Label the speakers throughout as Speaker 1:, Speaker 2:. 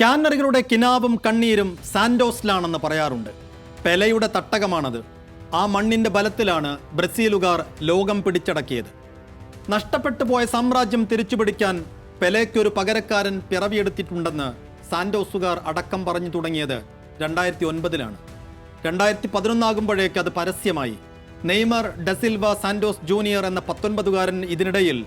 Speaker 1: ക്യാനറികളുടെ കിനാവും കണ്ണീരും സാന്റോസിലാണെന്ന് പറയാറുണ്ട്. പെലയുടെ തട്ടകമാണത്. ആ മണ്ണിന്റെ ബലത്തിലാണ് ബ്രസീലുകാർ ലോകം പിടിച്ചടക്കിയത്. നഷ്ടപ്പെട്ടു പോയ സാമ്രാജ്യം തിരിച്ചുപിടിക്കാൻ പെലയ്ക്കൊരു പകരക്കാരൻ പിറവിയെടുത്തിട്ടുണ്ടെന്ന് സാന്റോസുകാർ അടക്കം പറഞ്ഞു തുടങ്ങിയത് രണ്ടായിരത്തി ഒൻപതിലാണ് രണ്ടായിരത്തി പതിനൊന്നാകുമ്പോഴേക്ക് അത് പരസ്യമായി. നെയ്മർ ഡസിൽവ സാൻഡോസ് ജൂനിയർ എന്ന പത്തൊൻപതുകാരൻ ഇതിനിടയിൽ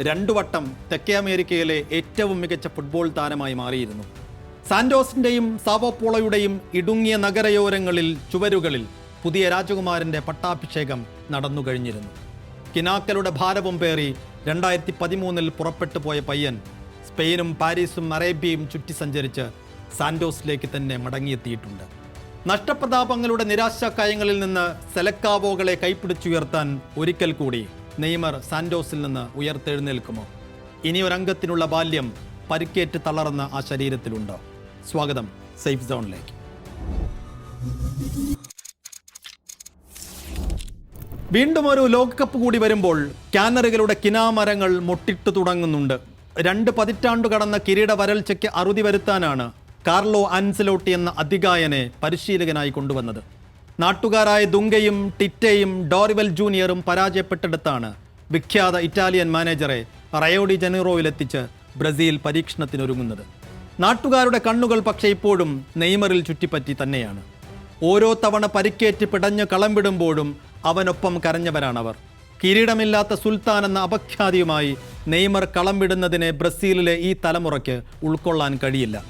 Speaker 1: രണ്ടു വട്ടം തെക്കേ അമേരിക്കയിലെ ഏറ്റവും മികച്ച ഫുട്ബോൾ താരമായി മാറിയിരുന്നു. സാന്റോസിന്റെയും സാവോപോളയുടെയും ഇടുങ്ങിയ നഗരയോരങ്ങളിൽ ചുവരുകളിൽ പുതിയ രാജകുമാരന്റെ പട്ടാഭിഷേകം നടന്നു കഴിഞ്ഞിരുന്നു. കിനാക്കലുടെ ഭാരവും പേറി രണ്ടായിരത്തി പതിമൂന്നിൽ പുറപ്പെട്ടു പോയ പയ്യൻ സ്പെയിനും പാരീസും അറേബ്യയും ചുറ്റി സഞ്ചരിച്ച് സാന്റോസിലേക്ക് തന്നെ മടങ്ങിയെത്തിയിട്ടുണ്ട്. നഷ്ടപ്രതാപങ്ങളുടെ നിരാശാക്കായങ്ങളിൽ നിന്ന് സെലക്കാവോകളെ കൈപ്പിടിച്ചുയർത്താൻ ഒരിക്കൽ കൂടി നെയ്മർ സാന്റോസിൽ നിന്ന് ഉയർത്തെഴുന്നേൽക്കുമോ? ഇനിയൊരംഗത്തിനുള്ള ബാല്യം പരിക്കേറ്റ് തളർന്ന ആ ശരീരത്തിലുണ്ടോ? സ്വാഗതം. സേഫ് സോണിലേക്ക്. വീണ്ടും ഒരു ലോകകപ്പ് കൂടി വരുമ്പോൾ കാനറികളുടെ കിനാമരങ്ങൾ മൊട്ടിട്ടു തുടങ്ങുന്നുണ്ട്. രണ്ട് പതിറ്റാണ്ട് കടന്ന കിരീട വരൾച്ചയ്ക്ക് അറുതി വരുത്താനാണ് കാർലോ അൻസലോട്ടി എന്ന അധികായനെ പരിശീലകനായി കൊണ്ടുവന്നത്. നാട്ടുകാരായ ദുങ്കയും ടിറ്റയും ഡോറിവൽ ജൂനിയറും പരാജയപ്പെട്ടെടുത്താണ് വിഖ്യാത ഇറ്റാലിയൻ മാനേജറെ റയോഡി ജനീറോയിലെത്തിച്ച് ബ്രസീൽ പരീക്ഷണത്തിനൊരുങ്ങുന്നത്. നാട്ടുകാരുടെ കണ്ണുകൾ പക്ഷേ ഇപ്പോഴും നെയ്മറിൽ ചുറ്റിപ്പറ്റി തന്നെയാണ്. ഓരോ തവണ പരിക്കേറ്റ് പിടഞ്ഞ് കളം വിടുമ്പോഴും അവനൊപ്പം കരഞ്ഞവരാണവർ. കിരീടമില്ലാത്ത സുൽത്താൻ എന്ന അപഖ്യാതിയുമായി നെയ്മർ കളം വിടുന്നതിനെ ബ്രസീലിലെ ഈ തലമുറയ്ക്ക് ഉൾക്കൊള്ളാൻ കഴിയില്ല.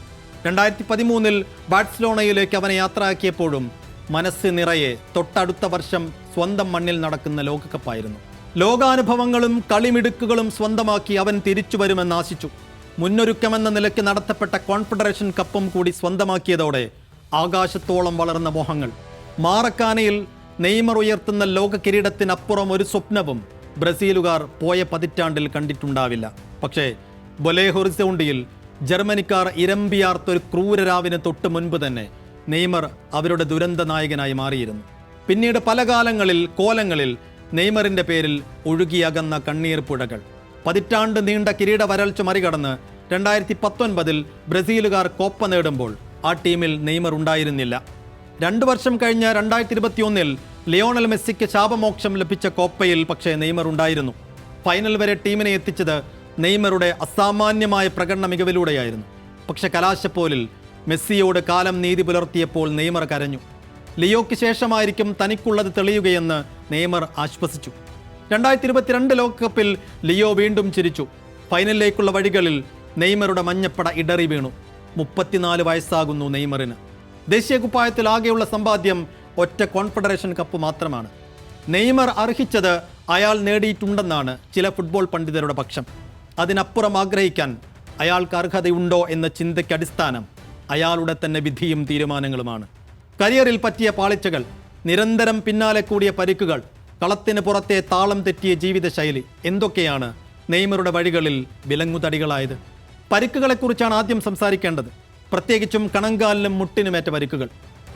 Speaker 1: രണ്ടായിരത്തി പതിമൂന്നിൽ ബാഴ്സലോണയിലേക്ക് അവനെ യാത്രയാക്കിയപ്പോഴും മനസ്സ് നിറയെ തൊട്ടടുത്ത വർഷം സ്വന്തം മണ്ണിൽ നടക്കുന്ന ലോകകപ്പായിരുന്നു. ലോകാനുഭവങ്ങളും കളിമിടുക്കുകളും സ്വന്തമാക്കി അവൻ തിരിച്ചു വരുമെന്ന് ആശിച്ചു. മുന്നൊരുക്കമെന്ന നിലയ്ക്ക് നടത്തപ്പെട്ട കോൺഫെഡറേഷൻ കപ്പും കൂടി സ്വന്തമാക്കിയതോടെ ആകാശത്തോളം വളർന്ന മോഹങ്ങൾ. മാറക്കാനയിൽ നെയ്മർ ഉയർത്തുന്ന ലോക കിരീടത്തിനപ്പുറം ഒരു സ്വപ്നവും ബ്രസീലുകാർ പോയ പതിറ്റാണ്ടിൽ കണ്ടിട്ടുണ്ടാവില്ല. പക്ഷേ ബൊലേഹൊറിസോണ്ടിയിൽ ജർമ്മനിക്കാർ ഇരമ്പിയാർത്തൊരു ക്രൂരരാവിന് തൊട്ട് മുൻപ് തന്നെ നെയ്മർ അവരുടെ ദുരന്ത നായകനായി മാറിയിരുന്നു. പിന്നീട് പല കാലങ്ങളിൽ കോലങ്ങളിൽ നെയ്മറിന്റെ പേരിൽ ഒഴുകിയകന്ന കണ്ണീർ പുഴകൾ. പതിറ്റാണ്ട് നീണ്ട കിരീട വരൾച്ച മറികടന്ന് രണ്ടായിരത്തി പത്തൊൻപതിൽ ബ്രസീലുകാർ കോപ്പ നേടുമ്പോൾ ആ ടീമിൽ നെയ്മർ ഉണ്ടായിരുന്നില്ല. രണ്ട് വർഷം കഴിഞ്ഞ രണ്ടായിരത്തി ഇരുപത്തിയൊന്നിൽ ലിയോണൽ മെസ്സിക്ക് ശാപമോക്ഷം ലഭിച്ച കോപ്പയിൽ പക്ഷേ നെയ്മർ ഉണ്ടായിരുന്നു. ഫൈനൽ വരെ ടീമിനെ എത്തിച്ചത് നെയ്മറുടെ അസാമാന്യമായ പ്രകടന മികവിലൂടെയായിരുന്നു. പക്ഷെ കലാശപ്പോലിൽ മെസ്സിയോട് കാലം നീതി പുലർത്തിയപ്പോൾ നെയ്മർ കരഞ്ഞു. ലിയോയ്ക്ക് ശേഷമായിരിക്കും തനിക്കുള്ളത് തെളിയുകയെന്ന് നെയ്മർ ആശ്വസിച്ചു. രണ്ടായിരത്തി ഇരുപത്തിരണ്ട് ലോകകപ്പിൽ ലിയോ വീണ്ടും ചിരിച്ചു. ഫൈനലിലേക്കുള്ള വഴികളിൽ നെയ്മറുടെ മഞ്ഞപ്പട ഇടറി വീണു. മുപ്പത്തിനാല് വയസ്സാകുന്നു നെയ്മറിന്. ദേശീയ കുപ്പായത്തിൽ ആകെയുള്ള സമ്പാദ്യം ഒറ്റ കോൺഫെഡറേഷൻ കപ്പ് മാത്രമാണ്. നെയ്മർ അർഹിച്ചത് അയാൾ നേടിയിട്ടുണ്ടെന്നാണ് ചില ഫുട്ബോൾ പണ്ഡിതരുടെ പക്ഷം. അതിനപ്പുറം ആഗ്രഹിക്കാൻ അയാൾക്ക് അർഹതയുണ്ടോ എന്ന ചിന്തയ്ക്ക് അടിസ്ഥാനം അയാളുടെ തന്നെ വിധിയും തീരുമാനങ്ങളുമാണ്. കരിയറിൽ പറ്റിയ പാളിച്ചകൾ നിരന്തരം പിന്നാലെ കൂടിയ പരിക്കുകൾ കളത്തിന് പുറത്തെ താളം തെറ്റിയ ജീവിതശൈലി എന്തൊക്കെയാണ് നെയ്മറുടെ വഴികളിൽ വിലങ്ങുതടികളായത്? പരിക്കുകളെക്കുറിച്ചാണ് ആദ്യം സംസാരിക്കേണ്ടത്. പ്രത്യേകിച്ചും കണങ്കാലിനും മുട്ടിനുമേറ്റ പരിക്കുകൾ.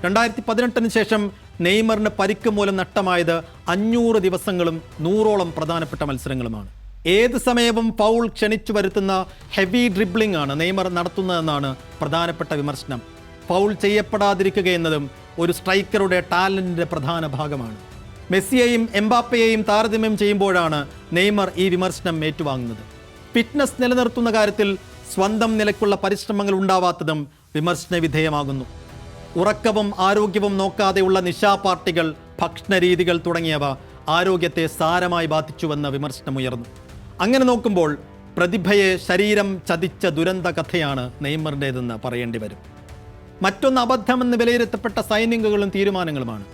Speaker 1: രണ്ടായിരത്തി പതിനെട്ടിന് ശേഷം നെയ്മറിന് പരിക്ക് മൂലം നഷ്ടമായത് അഞ്ഞൂറ് ദിവസങ്ങളും നൂറോളം പ്രധാനപ്പെട്ട മത്സരങ്ങളുമാണ്. ഏത് സമയവും ഫൗൾ ക്ഷണിച്ചു വരുത്തുന്ന ഹെവി ഡ്രിബ്ലിംഗ് ആണ് നെയ്മർ നടത്തുന്നതെന്നാണ് പ്രധാനപ്പെട്ട വിമർശനം. ഫൗൾ ചെയ്യപ്പെടാതിരിക്കുക എന്നതും ഒരു സ്ട്രൈക്കറുടെ ടാലന്റിന്റെ പ്രധാന ഭാഗമാണ്. മെസ്സിയെയും എംബാപ്പയെയും താരതമ്യം ചെയ്യുമ്പോഴാണ് നെയ്മർ ഈ വിമർശനം ഏറ്റുവാങ്ങുന്നത്. ഫിറ്റ്നസ് നിലനിർത്തുന്ന കാര്യത്തിൽ സ്വന്തം നിലക്കുള്ള പരിശ്രമങ്ങൾ ഉണ്ടാവാത്തതും വിമർശന വിധേയമാകുന്നു. ഉറക്കവും ആരോഗ്യവും നോക്കാതെയുള്ള നിശാപാർട്ടികൾ ഭക്ഷണ രീതികൾ തുടങ്ങിയവ ആരോഗ്യത്തെ സാരമായി ബാധിച്ചുവെന്ന വിമർശനമുയർന്നു അങ്ങനെ നോക്കുമ്പോൾ പ്രതിഭയെ ശരീരം ചതിച്ച ദുരന്ത കഥയാണ് നെയ്മറിന്റെതെന്ന് പറയേണ്ടി വരും. മറ്റൊന്ന് അബദ്ധമെന്ന് വിലയിരുത്തപ്പെട്ട സൈനികങ്ങളും തീരുമാനങ്ങളുമാണ്.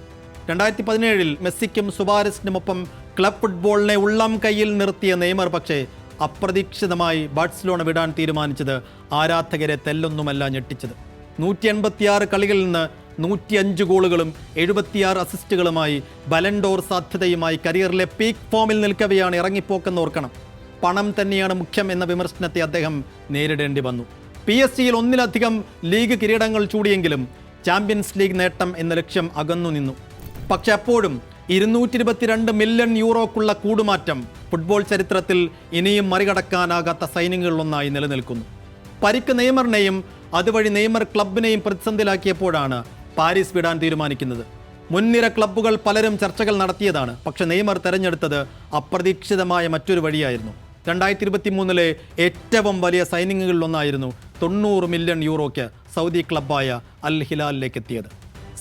Speaker 1: രണ്ടായിരത്തി പതിനേഴിൽ മെസ്സിക്കും സുബാരസിനുമൊപ്പം ക്ലബ് ഫുട്ബോളിനെ ഉള്ളം കയ്യിൽ നിർത്തിയ നെയ്മർ പക്ഷേ അപ്രതീക്ഷിതമായി ബാഴ്സലോണ വിടാൻ തീരുമാനിച്ചത് ആരാധകരെ തെല്ലൊന്നുമല്ല ഞെട്ടിച്ചത്. നൂറ്റി എൺപത്തിയാറ് കളികളിൽ നിന്ന് നൂറ്റിയഞ്ച് ഗോളുകളും എഴുപത്തിയാറ് അസിസ്റ്റുകളുമായി ബലൻഡോർ സാധ്യതയുമായി കരിയറിലെ പീക്ക് ഫോമിൽ നിൽക്കവെയാണ് ഇറങ്ങിപ്പോക്കെന്ന് ഓർക്കണം. പണം തന്നെയാണ് മുഖ്യം എന്ന വിമർശനത്തെ അദ്ദേഹം നേരിടേണ്ടി വന്നു. പി എസ് സിയിൽ ഒന്നിലധികം ലീഗ് കിരീടങ്ങൾ ചൂടിയെങ്കിലും ചാമ്പ്യൻസ് ലീഗ് നേട്ടം എന്ന ലക്ഷ്യം അകന്നു നിന്നു പക്ഷെ അപ്പോഴും ഇരുന്നൂറ്റി ഇരുപത്തിരണ്ട് മില്യൺ യൂറോക്കുള്ള കൂടുമാറ്റം ഫുട്ബോൾ ചരിത്രത്തിൽ ഇനിയും മറികടക്കാനാകാത്ത സൈനികങ്ങളിലൊന്നായി നിലനിൽക്കുന്നു. പരിക്ക് നെയ്മറിനെയും അതുവഴി നെയ്മർ ക്ലബിനെയും പ്രതിസന്ധിയിലാക്കിയപ്പോഴാണ് പാരീസ് വിടാൻ തീരുമാനിക്കുന്നത്. മുൻനിര ക്ലബ്ബുകൾ പലരും ചർച്ചകൾ നടത്തിയതാണ്. പക്ഷെ നെയ്മർ തെരഞ്ഞെടുത്തത് അപ്രതീക്ഷിതമായ മറ്റൊരു വഴിയായിരുന്നു. രണ്ടായിരത്തി ഇരുപത്തി മൂന്നിലെ ഏറ്റവും വലിയ സൈനികളിലൊന്നായിരുന്നു തൊണ്ണൂറ് മില്യൺ യൂറോയ്ക്ക് സൗദി ക്ലബ്ബായ അൽ ഹിലാലിലേക്ക് എത്തിയത്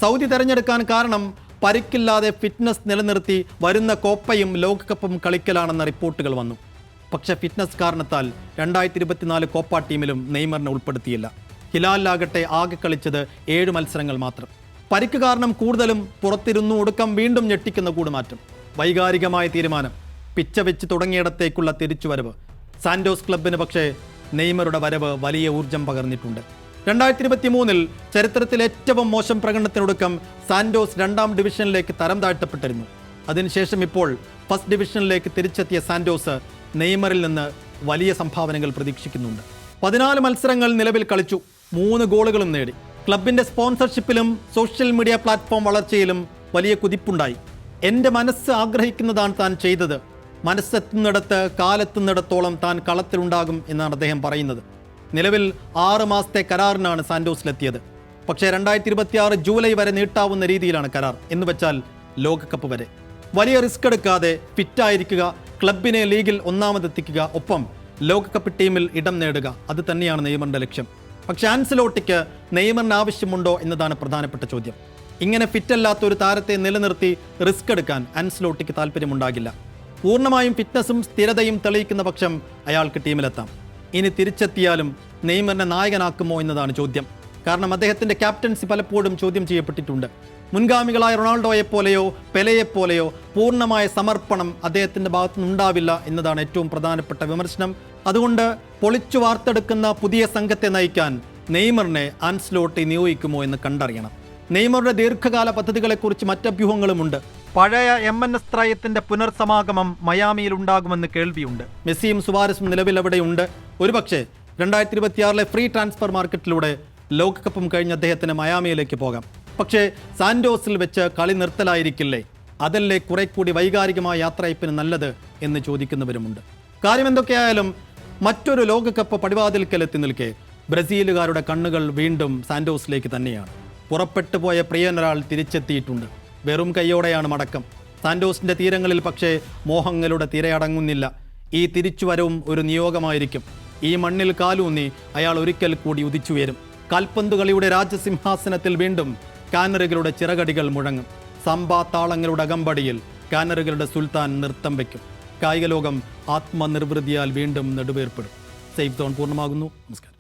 Speaker 1: സൗദി തെരഞ്ഞെടുക്കാൻ കാരണം പരിക്കില്ലാതെ ഫിറ്റ്നസ് നിലനിർത്തി വരുന്ന കോപ്പയും ലോകകപ്പും കളിക്കലാണെന്ന റിപ്പോർട്ടുകൾ വന്നു. പക്ഷേ ഫിറ്റ്നസ് കാരണത്താൽ രണ്ടായിരത്തി ഇരുപത്തിനാല് കോപ്പ ടീമിലും നെയ്മറിനെ ഉൾപ്പെടുത്തിയില്ല. ഹിലാലിലാകട്ടെ ആകെ കളിച്ചത് ഏഴ് മത്സരങ്ങൾ മാത്രം. പരിക്ക് കാരണം കൂടുതലും പുറത്തിരുന്നു ഒടുക്കം വീണ്ടും ഞെട്ടിക്കുന്ന കൂടുമാറ്റം. വൈകാരികമായ തീരുമാനം. പിച്ച വെച്ച് തുടങ്ങിയിടത്തേക്കുള്ള തിരിച്ചുവരവ്. സാൻഡോസ് ക്ലബിന് പക്ഷേ നെയ്മറുടെ വരവ് വലിയ ഊർജം പകർന്നിട്ടുണ്ട്. രണ്ടായിരത്തി ഇരുപത്തി മൂന്നിൽ ചരിത്രത്തിൽ ഏറ്റവും മോശം പ്രകടനത്തിനൊടുക്കം സാന്റോസ് രണ്ടാം ഡിവിഷനിലേക്ക് തരം താഴ്ത്തപ്പെട്ടിരുന്നു. അതിനുശേഷം ഇപ്പോൾ ഫസ്റ്റ് ഡിവിഷനിലേക്ക് തിരിച്ചെത്തിയ സാന്റോസ് നെയ്മറിൽ നിന്ന് വലിയ സംഭാവനകൾ പ്രതീക്ഷിക്കുന്നുണ്ട്. പതിനാല് മത്സരങ്ങൾ നിലവിൽ കളിച്ചു മൂന്ന് ഗോളുകളും നേടി. ക്ലബിന്റെ സ്പോൺസർഷിപ്പിലും സോഷ്യൽ മീഡിയ പ്ലാറ്റ്ഫോം വളർച്ചയിലും വലിയ കുതിപ്പുണ്ടായി. എന്റെ മനസ്സ് ആഗ്രഹിക്കുന്നതാണ് താൻ ചെയ്തത്. മനസ്സെത്തുന്നിടത്ത് കാലെത്തുന്നിടത്തോളം താൻ കളത്തിലുണ്ടാകും എന്നാണ് അദ്ദേഹം പറയുന്നത്. നിലവിൽ ആറ് മാസത്തെ കരാറിനാണ് സാന്റോസിലെത്തിയത്. പക്ഷേ രണ്ടായിരത്തി ഇരുപത്തിയാറ് ജൂലൈ വരെ നീട്ടാവുന്ന രീതിയിലാണ് കരാർ. എന്ന് വെച്ചാൽ ലോകകപ്പ് വരെ. വലിയ റിസ്ക് എടുക്കാതെ ഫിറ്റായിരിക്കുക ക്ലബിനെ ലീഗിൽ ഒന്നാമതെത്തിക്കുക ഒപ്പം ലോകകപ്പ് ടീമിൽ ഇടം നേടുക അത് തന്നെയാണ് നെയ്മറിന്റെ ലക്ഷ്യം. പക്ഷേ ആൻസലോട്ടിക്ക് നെയ്മറിന് ആവശ്യമുണ്ടോ എന്നതാണ് പ്രധാനപ്പെട്ട ചോദ്യം. ഇങ്ങനെ ഫിറ്റല്ലാത്ത ഒരു താരത്തെ നിലനിർത്തി റിസ്ക് എടുക്കാൻ ആൻസലോട്ടിക്ക് താല്പര്യമുണ്ടാകില്ല. പൂർണമായും ഫിറ്റ്നസും സ്ഥിരതയും തെളിയിക്കുന്ന പക്ഷം അയാൾക്ക് ടീമിലെത്താം. ഇനി തിരിച്ചെത്തിയാലും നെയ്മറിനെ നായകനാക്കുമോ എന്നതാണ് ചോദ്യം. കാരണം അദ്ദേഹത്തിന്റെ ക്യാപ്റ്റൻസി പലപ്പോഴും ചോദ്യം ചെയ്യപ്പെട്ടിട്ടുണ്ട്. മുൻഗാമികളായ റൊണാൾഡോയെ പോലെയോ പെലെയെ പൂർണമായ സമർപ്പണം അദ്ദേഹത്തിന്റെ ഭാഗത്തുനിന്ന് ഉണ്ടാവില്ല എന്നതാണ് ഏറ്റവും പ്രധാനപ്പെട്ട വിമർശനം. അതുകൊണ്ട് പൊളിച്ചു വാർത്തെടുക്കുന്ന പുതിയ സംഘത്തെ നയിക്കാൻ നെയ്മറിനെ ആൻസ്ലോട്ടി നിയോഗിക്കുമോ എന്ന് കണ്ടറിയണം. നെയ്മറുടെ ദീർഘകാല പദ്ധതികളെക്കുറിച്ച് മറ്റഭ്യൂഹങ്ങളുമുണ്ട്. പഴയ എം എൻ എസ് ത്രയത്തിന്റെ പുനർസമാഗമം മയാമിയിൽ ഉണ്ടാകുമെന്ന് കേൾവിയുണ്ട്. മെസ്സിയും സുവാരസും നിലവിൽ അവിടെയുണ്ട് ഒരുപക്ഷെ രണ്ടായിരത്തി ഇരുപത്തിയാറിലെ ഫ്രീ ട്രാൻസ്ഫർ മാർക്കറ്റിലൂടെ ലോകകപ്പും കഴിഞ്ഞ് അദ്ദേഹത്തിന് മയാമിയിലേക്ക് പോകാം. പക്ഷേ സാൻഡോസിൽ വെച്ച് കളി നിർത്തലായിരിക്കില്ലേ? അതല്ലേ കുറെ കൂടി വൈകാരികമായ യാത്രയപ്പിന് നല്ലത് എന്ന് ചോദിക്കുന്നവരുമുണ്ട്. കാര്യം എന്തൊക്കെയായാലും മറ്റൊരു ലോകകപ്പ് പടിവാതിൽക്കൽ എത്തി നിൽക്കെ ബ്രസീലുകാരുടെ കണ്ണുകൾ വീണ്ടും സാൻഡോസിലേക്ക് തന്നെയാണ്. പുറപ്പെട്ടു പോയ പ്രിയനൊരാൾ തിരിച്ചെത്തിയിട്ടുണ്ട്. വെറും കൈയോടെയാണ് മടക്കം. സാന്റോസിന്റെ തീരങ്ങളിൽ പക്ഷേ മോഹങ്ങളുടെ തിരയടങ്ങുന്നില്ല. ഈ തിരിച്ചുവരവും ഒരു നിയോഗമായിരിക്കും. ഈ മണ്ണിൽ കാലൂന്നി അയാൾ ഒരിക്കൽ കൂടി ഉദിച്ചുയരും. കൽപ്പന്തുകളിയുടെ രാജസിംഹാസനത്തിൽ വീണ്ടും കാനറുകളുടെ ചിറകടികൾ മുഴങ്ങും. സമ്പാ താളങ്ങളുടെ അകമ്പടിയിൽ കാനറുകളുടെ സുൽത്താൻ നൃത്തം വയ്ക്കും. കായികലോകം ആത്മനിർവൃതിയാൽ വീണ്ടും നെടുവേർപ്പെടും. Safe zone പൂർണമാകുന്നു. നമസ്കാരം.